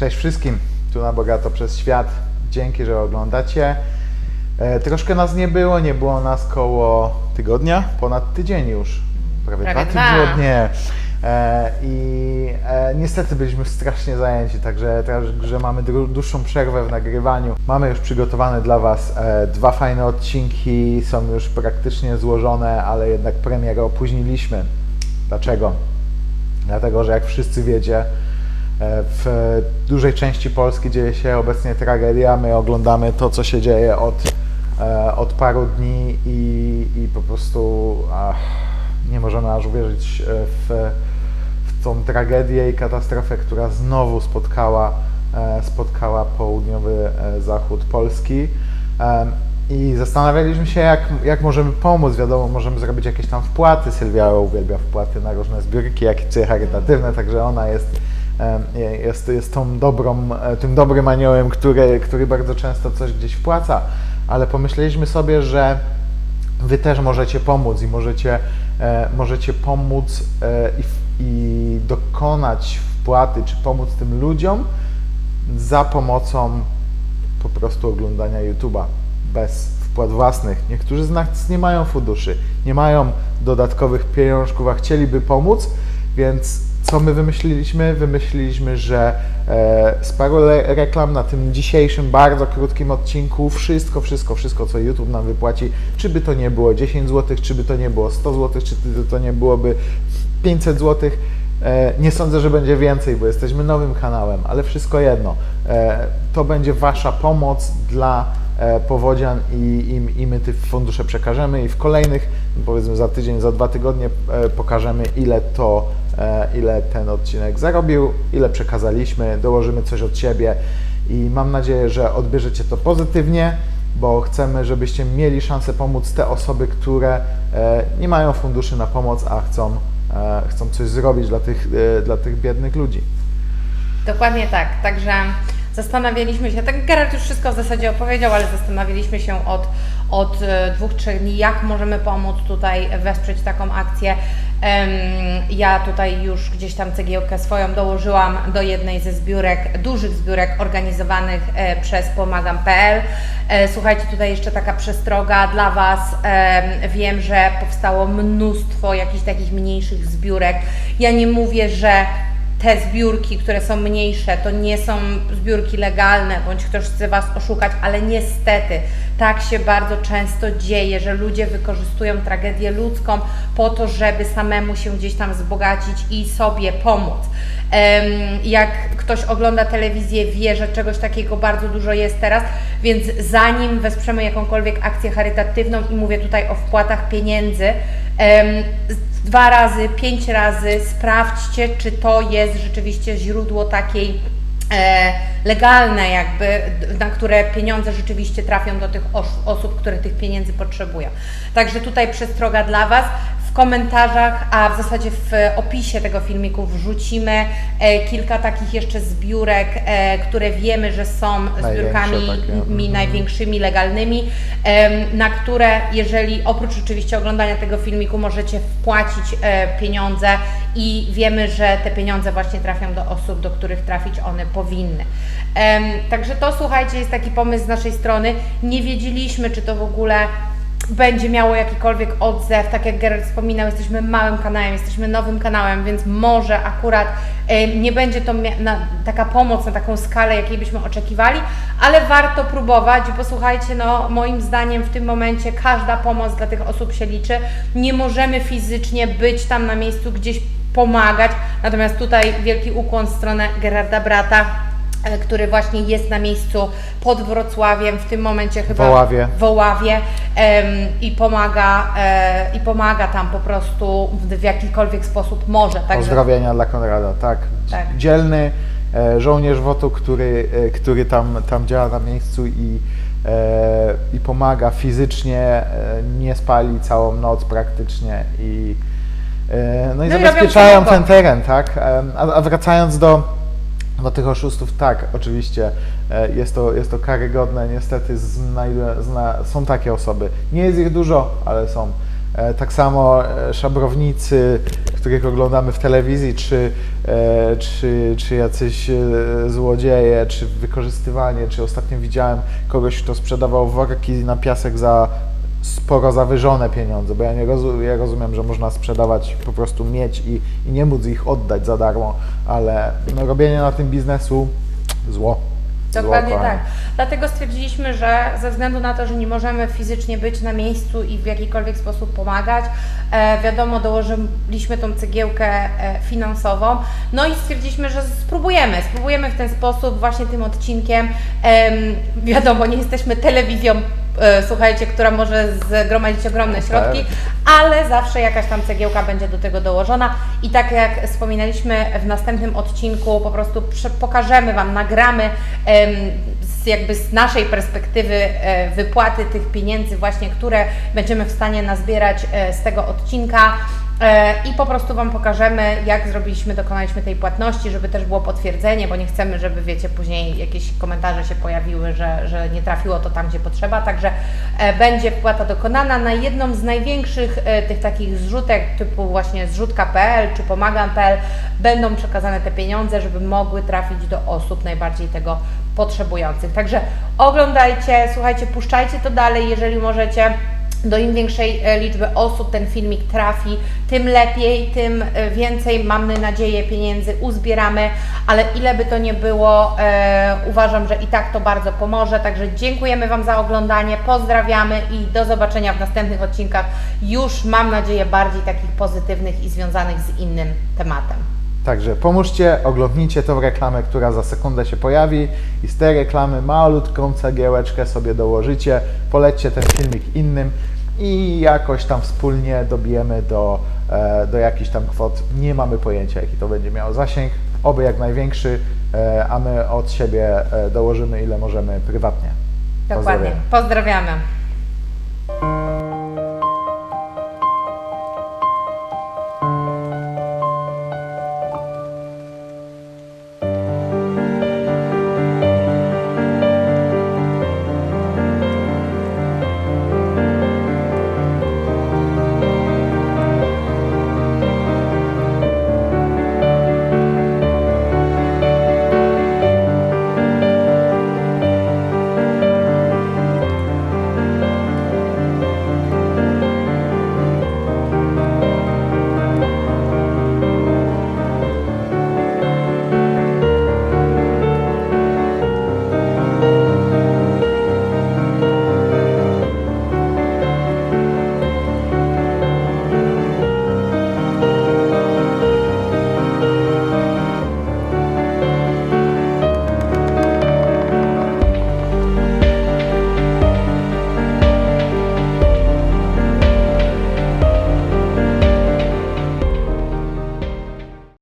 Cześć wszystkim, tu na Bogato przez Świat. Dzięki, że oglądacie. E, troszkę nas nie było, nie było nas koło tygodnia, ponad tydzień już. Prawie, Prawie dwa dwa. tygodnie. E, I e, niestety byliśmy strasznie zajęci, także teraz, że mamy dłuższą przerwę w nagrywaniu. Mamy już przygotowane dla Was e, dwa fajne odcinki, są już praktycznie złożone, ale jednak premierę opóźniliśmy. Dlaczego? Dlatego, że jak wszyscy wiecie, w dużej części Polski dzieje się obecnie tragedia. My oglądamy to, co się dzieje od, e, od paru dni i, i po prostu ach, nie możemy aż uwierzyć e, w, w tą tragedię i katastrofę, która znowu spotkała, e, spotkała południowy e, zachód Polski. I zastanawialiśmy się, jak, jak możemy pomóc. Wiadomo, możemy zrobić jakieś tam wpłaty. Sylwia uwielbia wpłaty na różne zbiórki, akcje charytatywne, także ona jest, jest, jest tą dobrą, e, tym dobrym aniołem, który, który bardzo często coś gdzieś wpłaca. Ale pomyśleliśmy sobie, że Wy też możecie pomóc i możecie, e, możecie pomóc e, i, i dokonać wpłaty, czy pomóc tym ludziom za pomocą po prostu oglądania YouTube'a bez wpłat własnych. Niektórzy z nas nie mają funduszy, nie mają dodatkowych pieniążków, a chcieliby pomóc, więc co my wymyśliliśmy? Wymyśliliśmy, że e, le- reklam na tym dzisiejszym bardzo krótkim odcinku wszystko, wszystko, wszystko, co YouTube nam wypłaci, czy by to nie było 10 zł, czy by to nie było 100 zł, czy to nie byłoby 500 zł, E, Nie sądzę, że będzie więcej, bo jesteśmy nowym kanałem, ale wszystko jedno. E, To będzie Wasza pomoc dla e, powodzian i, i, i my te fundusze przekażemy i w kolejnych, powiedzmy za tydzień, za dwa tygodnie e, pokażemy ile to, ile ten odcinek zarobił, ile przekazaliśmy, dołożymy coś od siebie i mam nadzieję, że odbierzecie to pozytywnie, bo chcemy, żebyście mieli szansę pomóc te osoby, które e, nie mają funduszy na pomoc, a chcą e, chcą coś zrobić dla tych, e, dla tych biednych ludzi. Dokładnie tak. Także zastanawialiśmy się, tak Gerard już wszystko w zasadzie opowiedział, ale zastanawialiśmy się od, od e, dwóch, trzech dni, jak możemy pomóc tutaj wesprzeć taką akcję. Ja tutaj już gdzieś tam cegiełkę swoją dołożyłam do jednej ze zbiórek, dużych zbiórek organizowanych e, przez pomagam.pl. E, Słuchajcie, tutaj jeszcze taka przestroga dla Was. Em, Wiem, że powstało mnóstwo jakichś takich mniejszych zbiórek. Ja nie mówię, że te zbiórki, które są mniejsze, to nie są zbiórki legalne, bądź ktoś chce Was oszukać, ale niestety tak się bardzo często dzieje, że ludzie wykorzystują tragedię ludzką po to, żeby samemu się gdzieś tam wzbogacić i sobie pomóc. Jak ktoś ogląda telewizję, wie, że czegoś takiego bardzo dużo jest teraz, więc zanim wesprzemy jakąkolwiek akcję charytatywną i mówię tutaj o wpłatach pieniędzy, dwa razy, pięć razy sprawdźcie, czy to jest rzeczywiście źródło takiej e, legalne jakby, na które pieniądze rzeczywiście trafią do tych os- osób, które tych pieniędzy potrzebują. Także tutaj przestroga dla Was. W komentarzach, a w zasadzie w opisie tego filmiku wrzucimy e, kilka takich jeszcze zbiórek, e, które wiemy, że są zbiórkami takie, mi mhm. największymi, legalnymi, na które jeżeli oprócz oczywiście oglądania tego filmiku możecie wpłacić e, pieniądze i wiemy, że te pieniądze właśnie trafią do osób, do których trafić one powinny. Także to słuchajcie, jest taki pomysł z naszej strony. Nie wiedzieliśmy, czy to w ogóle będzie miało jakikolwiek odzew. Tak jak Gerard wspominał, jesteśmy małym kanałem, jesteśmy nowym kanałem, więc może akurat nie będzie to taka pomoc na taką skalę, jakiej byśmy oczekiwali, ale warto próbować, bo słuchajcie, no moim zdaniem w tym momencie każda pomoc dla tych osób się liczy. Nie możemy fizycznie być tam na miejscu gdzieś pomagać, natomiast tutaj wielki ukłon w stronę Gerarda Brata, e, który właśnie jest na miejscu pod Wrocławiem, w tym momencie chyba Woławie. w Woławie em, i pomaga e, i pomaga tam po prostu w, w jakikolwiek sposób może. Także Pozdrowienia dla Konrada, tak. Tak. Dzielny e, żołnierz WOTU, który, e, który tam, tam działa na miejscu i, e, i pomaga fizycznie, e, nie spali całą noc praktycznie i no i No i zabezpieczają robią ten teren, tak? Em, A, a wracając do, do tych oszustów, tak, oczywiście e, jest to, jest to karygodne, niestety znajdę, zna, są takie osoby. Nie jest ich dużo, ale są. E, Tak samo e, szabrownicy, których oglądamy w telewizji, czy, e, czy, czy jacyś e, złodzieje, czy wykorzystywanie, czy ostatnio widziałem kogoś, kto sprzedawał worki na piasek za sporo zawyżone pieniądze, bo ja nie rozum, ja rozumiem, że można sprzedawać po prostu mieć i, i nie móc ich oddać za darmo, ale no, robienie na tym biznesu zło. Dokładnie tak. Dlatego stwierdziliśmy, że ze względu na to, że nie możemy fizycznie być na miejscu i w jakikolwiek sposób pomagać, e, wiadomo, dołożyliśmy tą cegiełkę e, finansową, no i stwierdziliśmy, że spróbujemy, spróbujemy w ten sposób właśnie tym odcinkiem. Em, wiadomo, nie jesteśmy telewizją, e, słuchajcie, która może zgromadzić ogromne środki, ale zawsze jakaś tam cegiełka będzie do tego dołożona i tak jak wspominaliśmy w następnym odcinku, po prostu pokażemy Wam, nagramy jakby z naszej perspektywy e, wypłaty tych pieniędzy właśnie, które będziemy w stanie nazbierać e, z tego odcinka. E, I po prostu Wam pokażemy, jak zrobiliśmy, dokonaliśmy tej płatności, żeby też było potwierdzenie, bo nie chcemy, żeby wiecie, później jakieś komentarze się pojawiły, że, że nie trafiło to tam, gdzie potrzeba. Także e, będzie wpłata dokonana na jedną z największych e, tych takich zrzutek, typu właśnie zrzutka.pl czy pomagam.pl. Będą przekazane te pieniądze, żeby mogły trafić do osób najbardziej tego potrzebujących. Także oglądajcie, słuchajcie, puszczajcie to dalej, jeżeli możecie do im większej e, liczby osób ten filmik trafi, tym lepiej, tym e, więcej, mamy nadzieję, pieniędzy uzbieramy, ale ile by to nie było, e, uważam, że i tak to bardzo pomoże. Także dziękujemy Wam za oglądanie, pozdrawiamy i do zobaczenia w następnych odcinkach, już mam nadzieję bardziej takich pozytywnych i związanych z innym tematem. Także pomóżcie, oglądnijcie tą reklamę, która za sekundę się pojawi i z tej reklamy malutką cegiełeczkę sobie dołożycie, polećcie ten filmik innym i jakoś tam wspólnie dobijemy do, e, do jakichś tam kwot. Nie mamy pojęcia, jaki to będzie miało zasięg, oby jak największy, e, a my od siebie e, dołożymy ile możemy prywatnie. Dokładnie. Pozdrawiam. Pozdrawiamy.